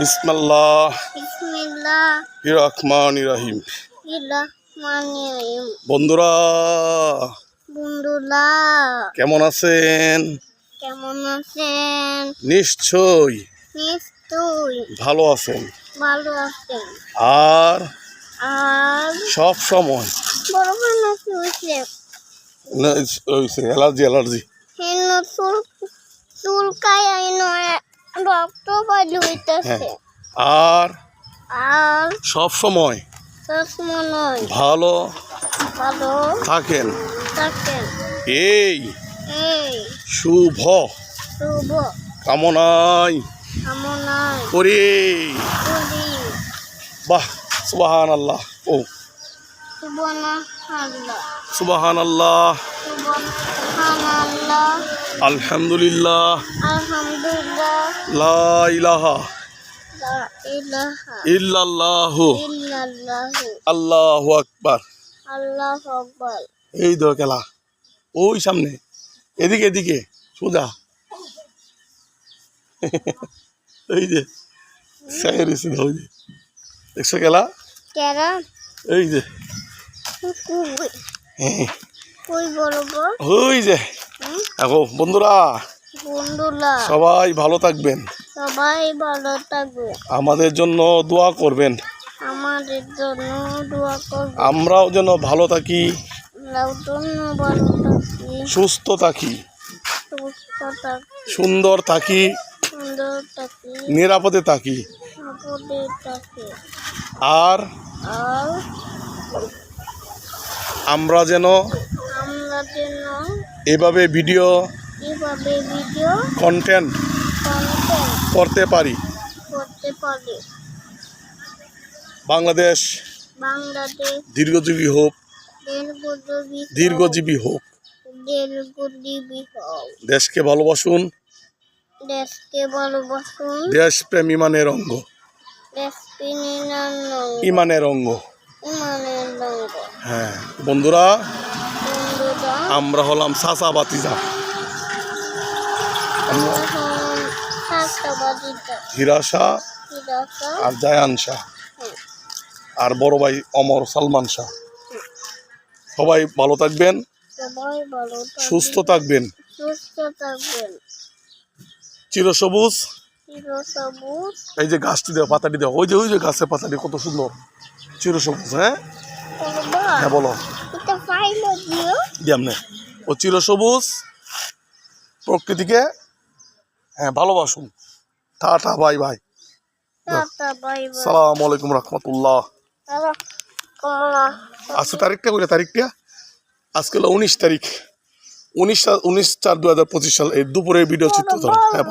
বিসমাল্লাহ। বিসমিল্লাহ। রহমান রাহিম বন্ধুরা বন্ধুরা। কেমন আছেন? কেমন আছেন? নিশ্চয়ই। নিশ্চয়ই। ভালো আছেন। ভালো আছেন। আর আর সব সময়। বড় বড় হয়েছে অ্যালার্জি অ্যালার্জি। চুলকায় রক্ত হইতেছে। আর আর সব সময় ভালো ভালো থাকেন। থাকেন। এই এই শুভ শুভ কামনায় কামনায় করি। বাহ সুবাহান আল্লাহ ও সুবাহান আল্লাহ আলহামদুলিল্লাহ। আলহামদুলিল্লাহ। ইল্লাল্লাহু আল্লাহু আকবার। আল্লাহু আকবার। এই ধর খেলা। ওই সামনে। এদিকে এদিকে। সোজা। এই যে সাইড এসে ওই যে। দেখছ খেলা? এই যে। হ্যাঁ, ওই যে। দেখো বন্ধুরা বন্ধুরা সবাই ভালো থাকবেন। সবাই ভালো থাকবে আমাদের জন্য দোয়া করবেন। আমাদের জন্য দোয়া করবে আমরাও যেন ভালো থাকি সুস্থ থাকি সুন্দর থাকি। নিরাপদে থাকি। আর আর আমরা যেন আমরা যেন এভাবে ভিডিও কীভাবে ভিডিও কন্টেন্ট করতে পারি? করতে পারি? বাংলাদেশ বাংলাদেশ দীর্ঘজীবী হোক দীর্ঘজীবী দীর্ঘজীবী হোক। দীর্ঘজীবী দেশকে ভালোবাসুন দেশকে ভালোবাসুন। দেশপ্রেম ইমানের অঙ্গ। ইমানের অঙ্গ। ইমানের রঙ্গ হ্যাঁ বন্ধুরা আমরা হলাম সাসা বাতিজা হিরা শাহ আর জায়ান শাহ। আর বড় ভাই অমর সালমান শাহ। সবাই ভালো থাকবেন সুস্থ থাকবেন। চিরসবুজ এই যে গাছটি দেওয়া পাতাটি দেওয়া ওই যে ওই যে গাছের পাতাটি কত সুন্দর। চিরসবুজ হ্যাঁ? হ্যাঁ বলো। দিয়ামনে ও চিরসবুজ প্রকৃতিকে হ্যাঁ ভালোবাসুন। Tata bye bye. সালাম আলাইকুম রহমতুল্লাহ। আজকে তারিখটা কইলে তারিখটা? আজকে হলো উনিশ তারিখ। উনিশ উনিশ চার দু হাজার পঁচিশ সাল এই দুপুরে ভিডিও চিত্র ধরো হ্যাঁ